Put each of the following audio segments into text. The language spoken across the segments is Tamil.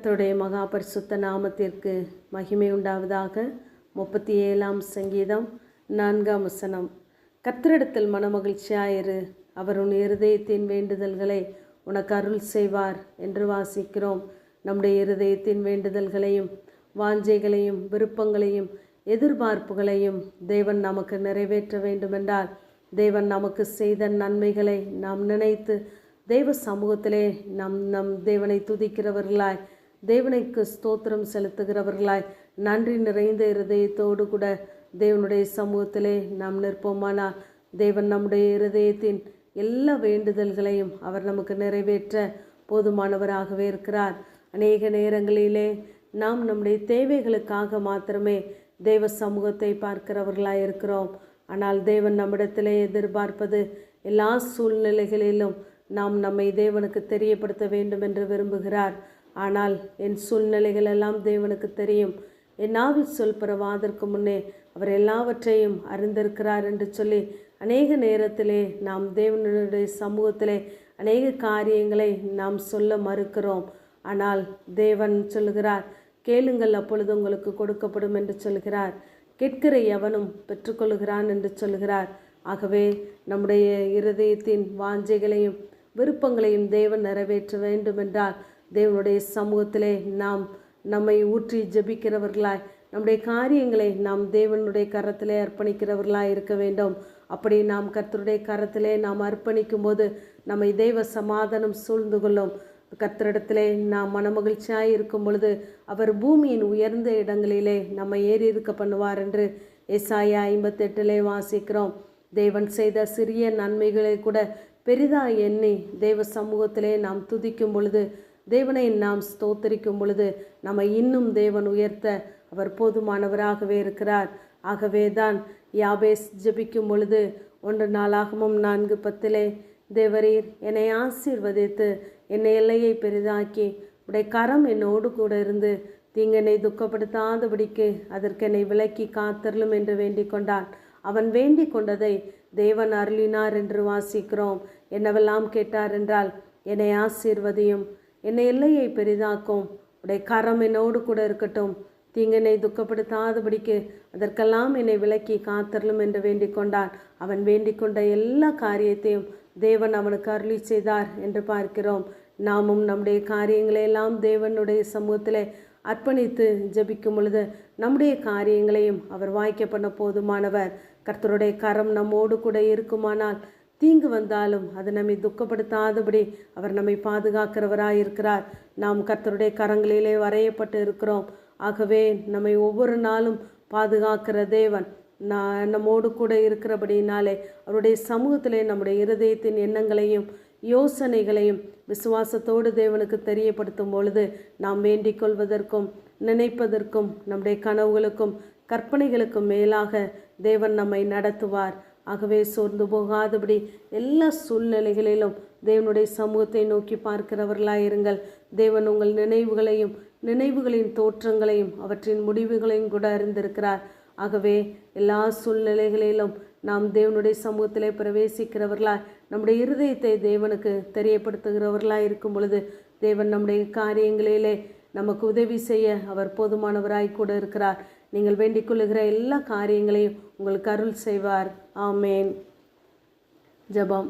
கர்த்தருடைய மகா பரிசுத்த நாமத்திற்கு மகிமை உண்டாவதாக. முப்பத்தி ஏழாம் சங்கீதம் நான்காம் வசனம். கர்த்தரிடத்தில் மனமகிழ்ச்சியாயிரு. அவர் உன் இருதயத்தின் வேண்டுதல்களை உனக்கு அருள் செய்வார் என்று வாசிக்கிறோம். நம்முடைய இருதயத்தின் வேண்டுதல்களையும் வாஞ்சைகளையும் விருப்பங்களையும் எதிர்பார்ப்புகளையும் தேவன் நமக்கு நிறைவேற்ற வேண்டுமென்றால் தேவன் நமக்கு செய்த நன்மைகளை நாம் நினைத்து தெய்வ சமூகத்திலே நம் நம் தேவனை துதிக்கிறவர்களாய் தேவனுக்கு ஸ்தோத்திரம் செலுத்துகிறவர்களாய் நன்றி நிறைந்த இருதயத்தோடு கூட தேவனுடைய சமூகத்திலே நாம் நிற்போமானால் தேவன் நம்முடைய இருதயத்தின் எல்லா வேண்டுதல்களையும் அவர் நமக்கு நிறைவேற்ற போதுமானவராகவே இருக்கிறார். அநேக நேரங்களிலே நாம் நம்முடைய தேவைகளுக்காக மாத்திரமே தெய்வ சமூகத்தை பார்க்கிறவர்களாய் இருக்கிறோம். ஆனால் தேவன் நம்மிடத்திலே எதிர்பார்ப்பது எல்லா சூழ்நிலைகளிலும் நாம் நம்மை தேவனுக்கு தெரியப்படுத்த வேண்டும் என்று விரும்புகிறார். ஆனால் என் சூழ்நிலைகள் எல்லாம் தேவனுக்கு தெரியும். என் நாவில் சொல் பரவாதற்கு முன்னே அவர் எல்லாவற்றையும் அறிந்திருக்கிறார் என்று சொல்லி அநேக நேரத்திலே நாம் தேவனுடைய சமூகத்திலே அநேக காரியங்களை நாம் சொல்ல மறுக்கிறோம். ஆனால் தேவன் சொல்லுகிறார் கேளுங்கள் அப்பொழுது உங்களுக்கு கொடுக்கப்படும் என்று சொல்கிறார் கேட்கிற எவனும் பெற்றுக்கொள்கிறான் என்று சொல்கிறார் ஆகவே நம்முடைய இருதயத்தின் வாஞ்சைகளையும் விருப்பங்களையும் தேவன் நிறைவேற்ற வேண்டுமென்றால் தேவனுடைய சமூகத்திலே நாம் நம்மை ஊற்றி ஜெபிக்கிறவர்களாய் நம்முடைய காரியங்களை நாம் தேவனுடைய கரத்திலே அர்ப்பணிக்கிறவர்களாய் இருக்க வேண்டும். அப்படி நாம் கர்த்தருடைய கரத்திலே நாம் அர்ப்பணிக்கும் போது நம்மை தெய்வ சமாதானம் சூழ்ந்து கொள்ளும். கர்த்தரிடத்திலே நாம் மனமகிழ்ச்சியாய் இருக்கும் பொழுது அவர் பூமியின் உயர்ந்த இடங்களிலே நம்மை ஏறி இருக்க பண்ணுவார் என்று எஸ்ஆயா ஐம்பத்தெட்டிலே வாசிக்கிறோம். தேவன் செய்த சிறிய நன்மைகளை கூட பெரிதாக எண்ணி தெய்வ சமூகத்திலே நாம் துதிக்கும் பொழுது தேவனை நாம் ஸ்தோத்தரிக்கும் பொழுது நம்மை இன்னும் தேவன் உயர்த்த அவர் போதுமானவராகவே இருக்கிறார். ஆகவே தான் யாபேஸ் ஜபிக்கும் பொழுது ஒன்று நாளாகமும் நான்கு பத்திலே தேவரீர் என்னை ஆசீர்வதித்து என்னை எல்லையை பெரிதாக்கி உடைய கரம் என்னோடு கூட இருந்து தீங்கனை துக்கப்படுத்தாதபடிக்கு அதற்கு என்னை விலக்கி காத்தரலும் என்று வேண்டிக் கொண்டான். அவன் வேண்டிக் கொண்டதை தேவன் அருளினார் என்று வாசிக்கிறோம். என்னவெல்லாம் கேட்டார் என்றால் என்னை ஆசீர்வதியும் என்னை எல்லையை பெரிதாக்கும். உடைய கரம் என்னோடு கூட இருக்கட்டும். தீங்கனை துக்கப்படுத்தாதபடிக்கு அதற்கெல்லாம் என்னை விலக்கி காத்தரலும் என்று வேண்டிக் கொண்டான். அவன் வேண்டிக் கொண்ட எல்லா காரியத்தையும் தேவன் அவனுக்கு அருளி செய்தார் என்று பார்க்கிறோம். நாமும் நம்முடைய காரியங்களை எல்லாம் தேவனுடைய சமூகத்திலே அர்ப்பணித்து ஜபிக்கும் பொழுது நம்முடைய காரியங்களையும் அவர் வாய்க்க பண்ண போதுமானவர். கர்த்தருடைய கரம் நம்மோடு கூட இருக்குமானால் தீங்கு வந்தாலும் அது நம்மை துக்கப்படுத்தாதபடி அவர் நம்மை பாதுகாக்கிறவராக இருக்கிறார் நாம் கர்த்தருடைய கரங்களிலே வரையப்பட்டு இருக்கிறோம். ஆகவே நம்மை ஒவ்வொரு நாளும் பாதுகாக்கிற தேவன் நான் நம்மோடு கூட இருக்கிறபடினாலே அவருடைய சமூகத்திலே நம்முடைய இருதயத்தின் எண்ணங்களையும் யோசனைகளையும் விசுவாசத்தோடு தேவனுக்கு தெரியப்படுத்தும் பொழுது நாம் வேண்டிக் கொள்வதற்கும் நினைப்பதற்கும் நம்முடைய கனவுகளுக்கும் கற்பனைகளுக்கும் மேலாக தேவன் நம்மை நடத்துவார். ஆகவே சோர்ந்து போகாதபடி எல்லா சூழ்நிலைகளிலும் தேவனுடைய சமூகத்தை நோக்கி பார்க்கிறவர்களாயிருங்கள் தேவன் உங்கள் நினைவுகளையும் நினைவுகளின் தோற்றங்களையும் அவற்றின் முடிவுகளையும் கூட அறிந்திருக்கிறார். ஆகவே எல்லா சூழ்நிலைகளிலும் நாம் தேவனுடைய சமூகத்திலே பிரவேசிக்கிறவர்களாய் நம்முடைய இருதயத்தை தேவனுக்கு தெரியப்படுத்துகிறவர்களாய் இருக்கும் பொழுது தேவன் நம்முடைய காரியங்களிலே நமக்கு உதவி செய்ய அவர் போதுமானவராய் கூட இருக்கிறார். நீங்கள் வேண்டிக் கொள்ளுகிற எல்லா காரியங்களையும் உங்களுக்கு அருள் செய்வார். ஆமேன். ஜபம்.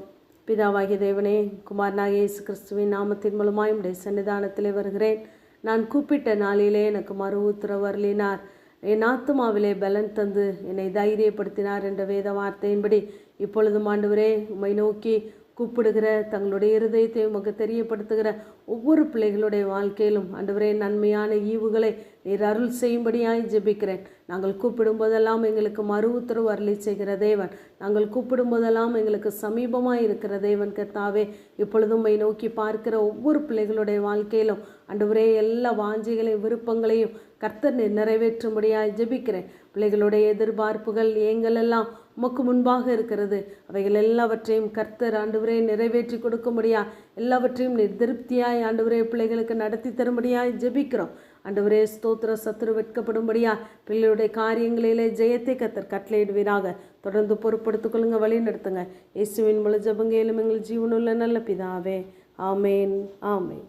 பிதாவாகிய தேவனே குமாரனாக இயேசு கிறிஸ்துவின் நாமத்தின் மூலமாய் உடைய சன்னிதானத்திலே வருகிறேன். நான் கூப்பிட்ட நாளிலே எனக்கு மறு உத்தரவு அருளினார். என் ஆத்துமாவிலே பலன் தந்து என்னை தைரியப்படுத்தினார் என்ற வேத வார்த்தையின்படி இப்பொழுதும் ஆண்டவரே உம்மை நோக்கி கூப்பிடுகிற தங்களுடைய இருதயத்தை உமக்கு தெரியப்படுத்துகிற ஒவ்வொரு பிள்ளைகளுடைய வாழ்க்கையிலும் ஆண்டவரே நன்மையான ஈவுகளை நீர் அருள் செய்யும்படியாய் ஜெபிக்கிறேன். நாங்கள் கூப்பிடும் போதெல்லாம் எங்களுக்கு மறு உத்தரவு அருளி செய்கிற தேவன். நாங்கள் கூப்பிடும் போதெல்லாம் எங்களுக்கு சமீபமாக இருக்கிற தேவன் கர்த்தாவே இப்பொழுதும் மை நோக்கி பார்க்கிற ஒவ்வொரு பிள்ளைகளுடைய வாழ்க்கையிலும் அன்றுவரே எல்லா வாஞ்சிகளையும் விருப்பங்களையும் கர்த்தர் நிறைவேற்றும்படியாய் ஜெபிக்கிறேன். பிள்ளைகளுடைய எதிர்பார்ப்புகள் ஏங்களெல்லாம் உமக்கு முன்பாக இருக்கிறது. அவைகள் எல்லாவற்றையும் கர்த்தர் ஆண்டுவரே நிறைவேற்றி கொடுக்கும்படியா எல்லாவற்றையும் நீர் திருப்தியாய் ஆண்டுவரே பிள்ளைகளுக்கு நடத்தி தரும்படியாய் ஜெபிக்கிறோம். அண்டவரே ஸ்தோத்திர சத்துரு வெட்கப்படும்படியா பிள்ளைகளுடைய காரியங்களிலே ஜெயத்தை கத்தர் கட்டளையிடுவீராக. தொடர்ந்து பொறுப்படுத்திக் கொள்ளுங்க வழி நடத்துங்க. இயேசுவின் முழு ஜபங்கையிலும் எங்கள் ஜீவனுள்ள நல்ல பிதாவே. ஆமேன் ஆமேன்.